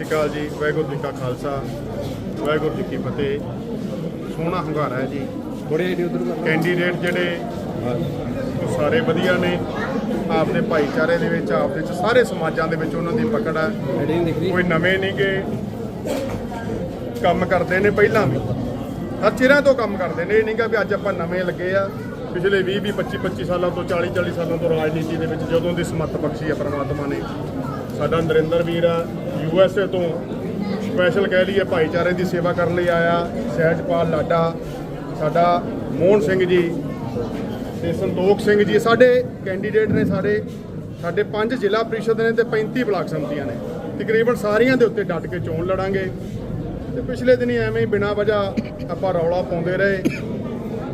ਸ਼੍ਰੀ ਅਕਾਲ ਜੀ ਵਾਹਿਗੁਰੂ ਜੀ ਕਾ ਖਾਲਸਾ ਵਾਹਿਗੁਰੂ ਜੀ ਕੀ ਫਤਿਹ। ਸੋਹਣਾ ਹੰਗਾਰਾ ਹੈ ਜੀ। ਥੋੜੇ ਆਈਡੀ ਉਧਰ ਕੈਂਡੀਡੇਟ ਜਿਹੜੇ ਉਹ ਸਾਰੇ ਵਧੀਆ ਨੇ। ਆਪਦੇ ਭਾਈਚਾਰੇ ਦੇ ਵਿੱਚ ਆਪਦੇ ਚ ਸਾਰੇ ਸਮਾਜਾਂ ਦੇ ਵਿੱਚ ਉਹਨਾਂ ਦੀ ਪਕੜ ਹੈ। ਨਹੀਂ ਕੋਈ ਨਵੇਂ ਨਹੀਂਗੇ ਕੰਮ ਕਰਦੇ ਨੇ ਪਹਿਲਾਂ ਵੀ। ਹਰ ਚਿਰਾਂ ਤੋਂ ਕੰਮ ਕਰਦੇ ਨੇ। ਇਹ ਨਹੀਂਗਾ ਵੀ ਅੱਜ ਆਪਾਂ ਨਵੇਂ ਲੱਗੇ ਆ। ਪਿਛਲੇ 20 20 25 25 ਸਾਲਾਂ ਤੋਂ 40 40 ਸਾਲਾਂ ਤੋਂ ਰਾਜਨੀਤੀ ਦੇ ਵਿੱਚ ਜਦੋਂ ਦੀ ਸਮੱਤ ਬਖਸ਼ੀ ਆ ਪ੍ਰਮਾਤਮਾ ਨੇ। ਸਾਡਾ ਨਰਿੰਦਰ ਵੀਰ ਆ। ਯੂ ਐਸ ਏ ਤੋਂ ਸਪੈਸ਼ਲ ਕਹਿ ਲਈਏ ਭਾਈਚਾਰੇ ਦੀ ਸੇਵਾ ਕਰਨ ਲਈ ਆਇਆ ਸਹਿਜਪਾਲ ਲਾਡਾ, ਸਾਡਾ ਮੋਹਨ ਸਿੰਘ ਜੀ ਤੇ ਸੰਤੋਖ ਸਿੰਘ ਜੀ। ਸਾਡੇ ਕੈਂਡੀਡੇਟ ਨੇ ਸਾਰੇ ਸਾਡੇ ਪੰਜ ਜ਼ਿਲ੍ਹਾ ਪ੍ਰੀਸ਼ਦ ਨੇ ਤੇ 35 ਬਲਾਕ ਸੰਮਤੀਆਂ ਨੇ। ਤਕਰੀਬਨ ਸਾਰੀਆਂ ਦੇ ਉੱਤੇ ਡਟ ਕੇ ਚੋਣ ਲੜਾਂਗੇ। ਤੇ ਪਿਛਲੇ ਦਿਨੀ ਐਵੇਂ ਹੀ ਬਿਨਾਂ ਵਜ੍ਹਾ ਆਪਾਂ ਰੌਲਾ ਪਾਉਂਦੇ ਰਹੇ।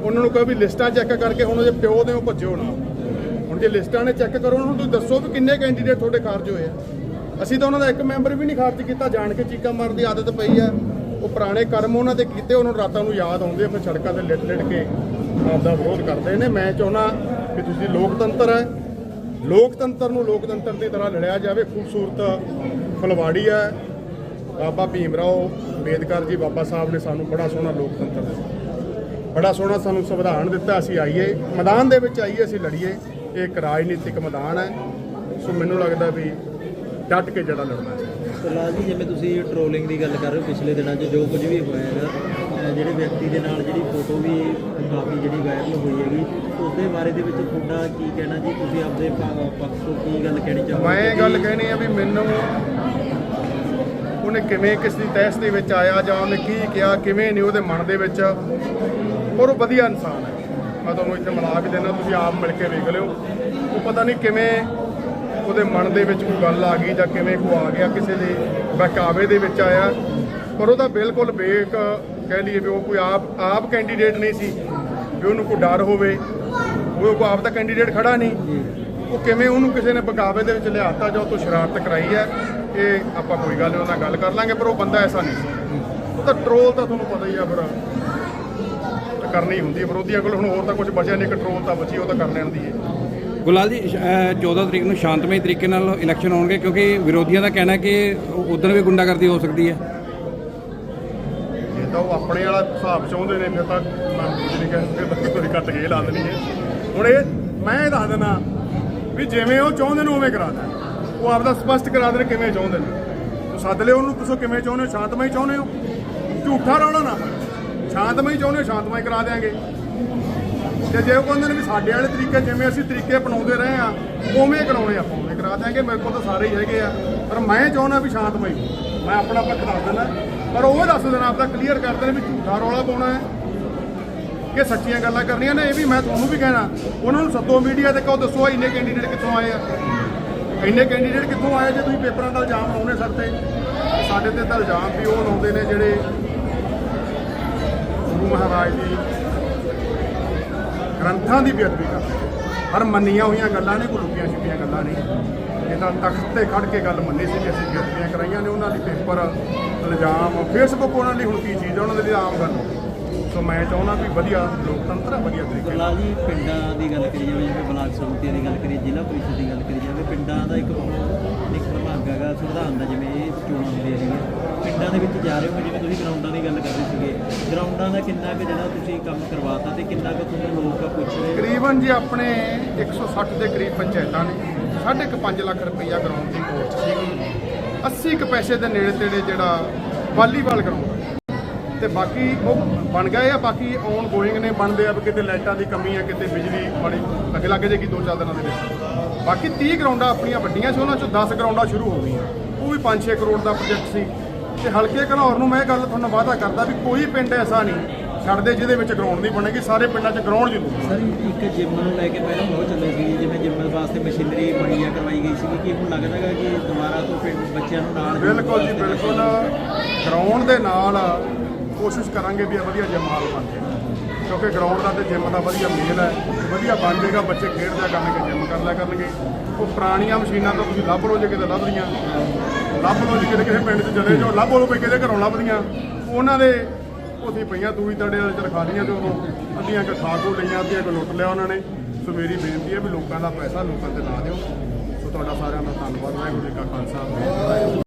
ਉਹਨਾਂ ਨੂੰ ਕਹੋ ਵੀ ਲਿਸਟਾਂ ਚੈੱਕ ਕਰਕੇ ਹੁਣ ਜੇ ਪਿਓ ਦੇ ਉਹ ਭੱਜਿਓ ਨਾ। ਹੁਣ ਜੇ ਲਿਸਟਾਂ ਨੇ ਚੈੱਕ ਕਰੋ, ਉਹਨਾਂ ਨੂੰ ਤੁਸੀਂ ਦੱਸੋ ਵੀ ਕਿੰਨੇ ਕੈਂਡੀਡੇਟ ਤੁਹਾਡੇ ਖਾਰਜ ਹੋਏ ਆ। ਅਸੀਂ ਤਾਂ ਉਹਨਾਂ ਦਾ ਇੱਕ ਮੈਂਬਰ ਵੀ ਨਹੀਂ ਖਾਰਜ ਕੀਤਾ ਜਾਣ ਕੇ ਚੀਕਾਂ ਮਾਰਨ ਦੀ ਆਦਤ ਪਈ ਆ। ਉਹ ਪੁਰਾਣੇ ਕਰਮ ਉਹਨਾਂ ਦੇ ਕੀਤੇ ਉਹਨਾਂ ਨੂੰ ਰਾਤਾਂ ਨੂੰ ਯਾਦ ਆਉਂਦੇ ਆ, ਫਿਰ ਸੜਕਾਂ ਤੇ ਲਿਟ ਲਿਟ ਕੇ ਆਪਦਾ ਵਿਰੋਧ ਕਰਦੇ ਨੇ। ਮੈਂ ਚਾਹੁੰਦਾ ਵੀ ਤੁਸੀਂ ਲੋਕਤੰਤਰ ਹੈ। ਲੋਕਤੰਤਰ ਨੂੰ ਲੋਕਤੰਤਰ ਦੀ ਤਰ੍ਹਾਂ ਲੜਿਆ ਜਾਵੇ। ਖੂਬਸੂਰਤ ਫਲਵਾੜੀ ਹੈ। ਬਾਬਾ ਭੀਮ ਰਾਓ ਅੰਬੇਦਕਰ ਜੀ ਬਾਬਾ ਸਾਹਿਬ ਨੇ ਸਾਨੂੰ ਬੜਾ ਸੋਹਣਾ ਲੋਕਤੰਤਰ ਦਿੱਤਾ। ਬੜਾ ਸੋਹਣਾ ਸਾਨੂੰ ਸੰਵਿਧਾਨ ਦਿੱਤਾ। ਅਸੀਂ ਆਈਏ। ਮੈਦਾਨ ਦੇ ਵਿੱਚ ਆਈਏ ਅਸੀਂ ਲੜੀਏ। ਇਹ ਇੱਕ ਰਾਜਨੀਤਿਕ ਮੈਦਾਨ ਹੈ। ਸੋ ਮੈਨੂੰ ਲੱਗਦਾ ਵੀ ਡਟ ਕੇ ਜਿਹੜਾ ਲੜਨਾ ਚਾਹੀਦਾ ਸਰਦਾਰ ਜੀ ਜਿਵੇਂ ਤੁਸੀਂ ਟ੍ਰੋਲਿੰਗ ਦੀ ਗੱਲ ਕਰ ਰਹੇ ਹੋ ਪਿਛਲੇ ਦਿਨਾਂ 'ਚ ਜੋ ਕੁਝ ਵੀ ਹੋਇਆ ਹੈਗਾ ਜਿਹੜੇ ਵਿਅਕਤੀ ਦੇ ਨਾਲ ਜਿਹੜੀ ਫੋਟੋ ਵੀ ਕਾਫੀ ਜਿਹੜੀ ਵਾਇਰਲ ਹੋਈ ਹੈਗੀ ਉਸ ਦੇ ਬਾਰੇ ਦੇ ਵਿੱਚ ਤੁਹਾਡਾ ਕੀ ਕਹਿਣਾ ਜੀ? ਤੁਸੀਂ ਆਪਦੇ ਪੱਖ ਤੋਂ ਕੀ ਗੱਲ ਕਹਿਣੀ ਚਾਹੋਗੇ? ਮੈਂ ਗੱਲ ਕਹਿਣੀ ਆ ਵੀ ਮੈਨੂੰ ਉਹਨੇ ਕਿਵੇਂ ਕਿਸ ਦੀ ਤਹਿਸ ਦੇ ਵਿੱਚ ਆਇਆ ਜਾਂ ਉਹਨੇ ਕੀ ਕਿਹਾ ਕਿਵੇਂ ਨਹੀਂ ਉਹਦੇ ਮਨ ਦੇ ਵਿੱਚ ਔਰ ਉਹ ਵਧੀਆ ਇਨਸਾਨ ਹੈ। ਮੈਂ ਤੁਹਾਨੂੰ ਇੱਥੇ ਮਿਲਾ ਵੀ ਦੇਣਾ ਤੁਸੀਂ ਆਪ ਮਿਲ ਕੇ ਵੇਖ ਲਿਓ। ਉਹ ਪਤਾ ਨਹੀਂ ਕਿਵੇਂ ਉਹਦੇ ਮਨ ਦੇ ਵਿੱਚ ਕੋਈ ਗੱਲ ਆ ਗਈ ਜਾਂ ਕਿਵੇਂ ਕੋ ਆ ਗਿਆ, ਕਿਸੇ ਦੇ ਬਹਿਕਾਵੇ ਦੇ ਵਿੱਚ ਆਇਆ। ਪਰ ਉਹਦਾ ਬਿਲਕੁਲ ਬੇਕ ਕਹਿ ਲਈਏ ਵੀ ਉਹ ਕੋਈ ਆਪ ਆਪ ਕੈਂਡੀਡੇਟ ਨਹੀਂ ਸੀ, ਵੀ ਉਹਨੂੰ ਕੋਈ ਡਰ ਹੋਵੇ, ਉਹ ਕੋ ਆਪ ਦਾ ਕੈਂਡੀਡੇਟ ਖੜਾ ਨਹੀਂ। ਉਹ ਕਿਵੇਂ ਉਹਨੂੰ ਕਿਸੇ ਨੇ ਬਗਾਵੇ ਦੇ ਵਿੱਚ ਲਿਆਤਾ ਜਾਂ ਉਹ ਤੋਂ ਸ਼ਰਾਰਤ ਕਰਾਈ ਹੈ, ਇਹ ਆਪਾਂ ਕੋਈ ਗੱਲ ਨਹੀਂ ਉਹਨਾਂ ਨਾਲ ਗੱਲ ਕਰ ਲਾਂਗੇ, ਪਰ ਉਹ ਬੰਦਾ ਐਸਾ ਨਹੀਂ ਸੀ। ਉਹ ਤਾਂ ਟਰੋਲ ਤਾਂ ਤੁਹਾਨੂੰ ਪਤਾ ਹੀ ਆ ਫਿਰ, ਕਰਨੀ ਹੁੰਦੀ ਹੈ ਵਿਰੋਧੀਆਂ ਕੋਲ ਹੁਣ ਹੋਰ ਤਾਂ ਕੁਝ ਬਚਿਆ ਨਹੀਂ ਕੰਟਰੋਲ ਤਾਂ ਬਚੀ, ਉਹ ਤਾਂ ਕਰ ਲੈਣ ਦੀ ਹੈ। ਗੁਲਾਲ ਜੀ ਸ਼- 14 ਤਰੀਕ ਨੂੰ ਸ਼ਾਂਤਮਈ ਤਰੀਕੇ ਨਾਲ ਇਲੈਕਸ਼ਨ ਹੋਣਗੇ ਕਿਉਂਕਿ ਵਿਰੋਧੀਆਂ ਦਾ ਕਹਿਣਾ ਕਿ ਉਦੋਂ ਵੀ ਗੁੰਡਾਗਰਦੀ ਹੋ ਸਕਦੀ ਹੈ। ਜੇ ਤਾਂ ਉਹ ਆਪਣੇ ਵਾਲਾ ਹਿਸਾਬ ਚਾਹੁੰਦੇ ਨੇ, ਫਿਰ ਤਾਂ ਮੈਂ ਕੁਝ ਨਹੀਂ ਕਹਿੰਦਾ ਥੋੜੀ ਕੱਟ ਕੇ ਲਾ ਦੇਣੀ ਹੈ। ਹੁਣ ਇਹ, ਮੈਂ ਇਹ ਦੱਸ ਦਿੰਦਾ ਵੀ ਜਿਵੇਂ ਉਹ ਚਾਹੁੰਦੇ ਨੇ, ਉਵੇਂ ਕਰਾ ਦੇਣ। ਉਹ ਆਪਦਾ ਸਪਸ਼ਟ ਕਰਾ ਦੇਣ ਕਿਵੇਂ ਚਾਹੁੰਦੇ ਨੇ। ਤੂੰ ਸੱਦ ਲਿਓ ਉਹਨੂੰ, ਪੁੱਛੋ ਕਿਵੇਂ ਚਾਹੁੰਦੇ ਹੋ, ਸ਼ਾਂਤਮਈ ਚਾਹੁੰਦੇ ਹੋ? ਝੂਠਾ ਰੌਲਾ ਨਾ ਸ਼ਾਂਤਮਈ ਚਾਹੁੰਦੇ ਹੋ, ਸ਼ਾਂਤਮਈ ਕਰਾ ਦੇਾਂਗੇ ਤੇ ਜੇ ਉਹ ਕਹਿੰਦੇ ਨੇ ਵੀ ਸਾਡੇ ਵਾਲੇ ਤਰੀਕੇ ਜਿਵੇਂ ਅਸੀਂ ਤਰੀਕੇ ਅਪਣਾਉਂਦੇ ਰਹੇ ਆ ਉਵੇਂ ਕਰਾਉਣੇ ਆਪਾਂ। ਉਵੇਂ ਕਰਾ ਦਿਆਂਗੇ, ਮੇਰੇ ਕੋਲ ਤਾਂ ਸਾਰੇ ਹੀ ਹੈਗੇ ਆ। ਪਰ ਮੈਂ ਚਾਹੁੰਦਾ ਵੀ ਸ਼ਾਂਤਮਈ ਮੈਂ ਆਪਣਾ ਪੱਖ ਦੱਸ ਦਿੰਦਾ। ਪਰ ਉਹ ਦੱਸ ਦੇਣਾ ਆਪਦਾ ਕਲੀਅਰ ਕਰਦੇ ਨੇ ਵੀ ਝੂਠਾ ਰੌਲਾ ਪਾਉਣਾ ਹੈ, ਕਿ ਸੱਚੀਆਂ ਗੱਲਾਂ ਕਰਨੀਆਂ ਨੇ। ਇਹ ਵੀ ਮੈਂ ਤੁਹਾਨੂੰ ਵੀ ਕਹਿਣਾ, ਉਹਨਾਂ ਨੂੰ ਸੱਦੋ ਮੀਡੀਆ ਤੇ ਕਹੋ, ਦੱਸੋ ਇੰਨੇ ਕੈਂਡੀਡੇਟ ਕਿੱਥੋਂ ਆਏ ਆ? ਇੰਨੇ ਕੈਂਡੀਡੇਟ ਕਿੱਥੋਂ ਆਏ ਜੇ ਤੁਸੀਂ ਪੇਪਰਾਂ ਦਾ ਇਲਜ਼ਾਮ ਲਾਉਣੇ ਸਰ ਤੇ? ਸਾਡੇ ਤੇ ਤਾਂ ਇਲਜ਼ਾਮ ਵੀ ਉਹ ਲਾਉਂਦੇ ਨੇ ਜਿਹੜੇ ਗੁਰੂ ਮਹਾਰਾਜ ਦੀ ਗ੍ਰੰਥਾਂ ਦੀ ਬੇਅਦਬੀ ਕਰਦੇ ਹਰ ਮੰਨੀਆਂ ਹੋਈਆਂ ਗੱਲਾਂ ਨੇ, ਕੋਈ ਲੁਕੀਆਂ ਛੁਪੀਆਂ ਗੱਲਾਂ ਨਹੀਂ। ਇਹ ਤਾਂ ਤਖਤ ਤੇ ਖੜ ਕੇ ਗੱਲ ਮੰਨੀ ਸੀ ਕਿ ਅਸੀਂ ਬੇਅਦਬੀਆਂ ਕਰਾਈਆਂ ਨੇ, ਉਹਨਾਂ ਦੀ ਪੇਪਰ, ਇਲਜ਼ਾਮ ਫੇਸਬੁੱਕ ਉਹਨਾਂ ਲਈ ਹੁਣ ਕੀ ਚੀਜ਼ ਉਹਨਾਂ ਦੇ ਲਈ ਆਮ ਗੱਲ ਹੋ ਗਈ। ਸੋ ਮੈਂ ਚਾਹੁੰਦਾ ਵੀ ਵਧੀਆ ਲੋਕਤੰਤਰ ਹੈ ਵਧੀਆ ਤਰੀਕੇ ਨਾਲ। ਜੀ ਪਿੰਡਾਂ ਦੀ ਗੱਲ ਕਰੀ ਜਾਵੇ, ਜਿਵੇਂ ਬਲਾਕ ਸਮਿਤੀਆਂ ਦੀ ਗੱਲ ਕਰੀ, ਜ਼ਿਲ੍ਹਾ ਪ੍ਰੀਸ਼ਦ ਦੀ ਗੱਲ ਕਰੀ ਜਾਵੇ, ਪਿੰਡਾਂ ਦਾ ਇੱਕ ਇੱਕ ਵਿਭਾਗ ਹੈਗਾ ਸੰਵਿਧਾਨ ਦਾ, ਜਿਵੇਂ ਇਹ ਚੋਣਾਂ ਹੁੰਦੀਆਂ ਸੀਗੀਆਂ। ਪਿੰਡਾਂ ਦੇ ਵਿੱਚ ਜਾ ਰਹੇ ਹੋ, ਜਿਵੇਂ ਤੁਸੀਂ ਗਰਾਊਂਡਾਂ ਦੀ ਗੱਲ ਕਰ ਰਹੇ ਸੀਗੇ। ਗਰਾਊਂਡਾਂ ਦਾ ਕਿੰਨਾ ਕੁ ਜਿਹੜਾ ਤੁਸੀਂ ਕੰਮ ਕਰਵਾਤਾ ਤੇ ਕਿੰਨਾ ਕੁ ਤੁਹਾਨੂੰ ਲੋਕ ਪੁੱਛ ਰਹੇ ਤਕਰੀਬਨ ਜੀ ਆਪਣੇ 160 ਦੇ ਕਰੀਬ ਪੰਚਾਇਤਾਂ ਨੇ, ਸਾਢੇ ਕੁ 5 ਲੱਖ ਰੁਪਈਆ ਗਰਾਊਂਡ ਦੀ ਕੋਸਟ ਸੀਗੀ। 80 ਕੁ ਪੈਸੇ ਦੇ ਨੇੜੇ ਤੇੜੇ ਜਿਹੜਾ ਵਾਲੀਬਾਲ ਗਰਾਊਂਡ ਤੇ ਬਾਕੀ ਉਹ ਬਣ ਗਏ ਆ, ਬਾਕੀ ਔਨ ਗੋਇੰਗ ਨੇ, ਬਣਦੇ ਆ, ਵੀ ਕਿਤੇ ਲਾਈਟਾਂ ਦੀ ਕਮੀ ਆ, ਕਿਤੇ ਬਿਜਲੀ ਬੜੀ ਅੱਗੇ ਲੱਗ ਜੇਗੀ ਦੋ ਚਾਰ ਦਿਨਾਂ ਦੇ ਵਿੱਚ। ਬਾਕੀ 30 ਗਰਾਊਂਡਾਂ ਆਪਣੀਆਂ ਵੱਡੀਆਂ ਸੀ, ਉਹਨਾਂ ਚੋਂ 10 ਗਰਾਊਂਡਾਂ ਸ਼ੁਰੂ ਹੋ ਗਈਆਂ। ਉਹ ਵੀ 5-6 ਕਰੋੜ ਦਾ ਪ੍ਰੋਜੈਕਟ ਸੀ। ਤੇ ਹਲਕੇ ਘਨੌਰ ਨੂੰ ਮੈਂ ਇਹ ਗੱਲ ਤੁਹਾਨੂੰ ਵਾਅਦਾ ਕਰਦਾ ਵੀ ਕੋਈ ਪਿੰਡ ਐਸਾ ਨਹੀਂ ਛੱਡਦੇ ਜਿਹਦੇ ਵਿੱਚ ਗਰਾਊਂਡ ਨਹੀਂ ਬਣੇਗੀ ਸਾਰੇ ਪਿੰਡਾਂ 'ਚ ਗਰਾਊਂਡ ਜ਼ਰੂਰ ਸਰ ਇੱਕ ਜਿਮ ਨੂੰ ਲੈ ਕੇ ਪਹਿਲਾਂ ਬਹੁਤ ਚੱਲੇ ਸੀ ਜਿਵੇਂ ਜਿਮ ਵਾਸਤੇ ਮਸ਼ੀਨਰੀ ਮੁਹੱਈਆ ਕਰਵਾਈ ਗਈ ਸੀ ਕਿ ਹੁਣ ਲੱਗਦਾ ਹੈਗਾ ਕਿ ਦੁਬਾਰਾ ਤੋਂ ਪਿੰਡ ਬੱਚਿਆਂ ਨੂੰ ਨਾਲ ਬਿਲਕੁਲ ਜੀ ਬਿਲਕੁਲ। ਗਰਾਊਂਡ ਦੇ ਨਾਲ ਕੋਸ਼ਿਸ਼ ਕਰਾਂਗੇ ਵੀ ਇਹ ਵਧੀਆ ਜਿਮ ਹਾਲ ਬਣ ਜਾਏ। ਕਿਉਂਕਿ ਗਰਾਊਂਡ ਦਾ ਤੇ ਜਿਮ ਦਾ ਵਧੀਆ ਮੇਲ ਹੈ ਵਧੀਆ ਬਣ ਜਾਏਗਾ ਬੱਚੇ ਖੇਡਦਿਆ ਕਰਨਗੇ ਜਿਮ ਕਰ ਲਿਆ ਕਰਨਗੇ। ਉਹ ਪੁਰਾਣੀਆਂ ਮਸ਼ੀਨਾਂ ਤੋਂ ਤੁਸੀਂ ਲੱਭ ਲਓ ਜੇ ਕਿਤੇ ਲੱਭਦੀਆਂ ਲੱਭ ਲਓ ਜੇ, ਕਿਤੇ ਕਿਸੇ ਪਿੰਡ 'ਚ ਚਲੇ ਜਾਓ, ਲੱਭ ਲਓ ਕੋਈ ਕਿਹਦੇ ਘਰੋਂ ਲੱਭਦੀਆਂ। ਉਹਨਾਂ ਦੇ ਉੱਥੇ ਪਈਆਂ ਦੂਈ ਤੜੇ ਵਾਲੇ ਚ ਰਖਾ ਲੀਆਂ ਤੇ ਉਦੋਂ ਅੱਧੀਆਂ ਕੁ ਖਾ ਕੋ ਲਈਆਂ, ਅੱਧੀਆਂ ਕੁ ਲੁੱਟ ਲਿਆ ਉਹਨਾਂ ਨੇ। ਸੋ ਮੇਰੀ ਬੇਨਤੀ ਹੈ ਵੀ ਲੋਕਾਂ ਦਾ ਪੈਸਾ ਲੋਕਾਂ ਤੇ ਲਾ ਦਿਓ। ਸੋ ਤੁਹਾਡਾ ਸਾਰਿਆਂ ਦਾ ਧੰਨਵਾਦ, ਵਾਹਿਗੁਰੂ ਜੀ ਕਾ ਖਾਲਸਾ।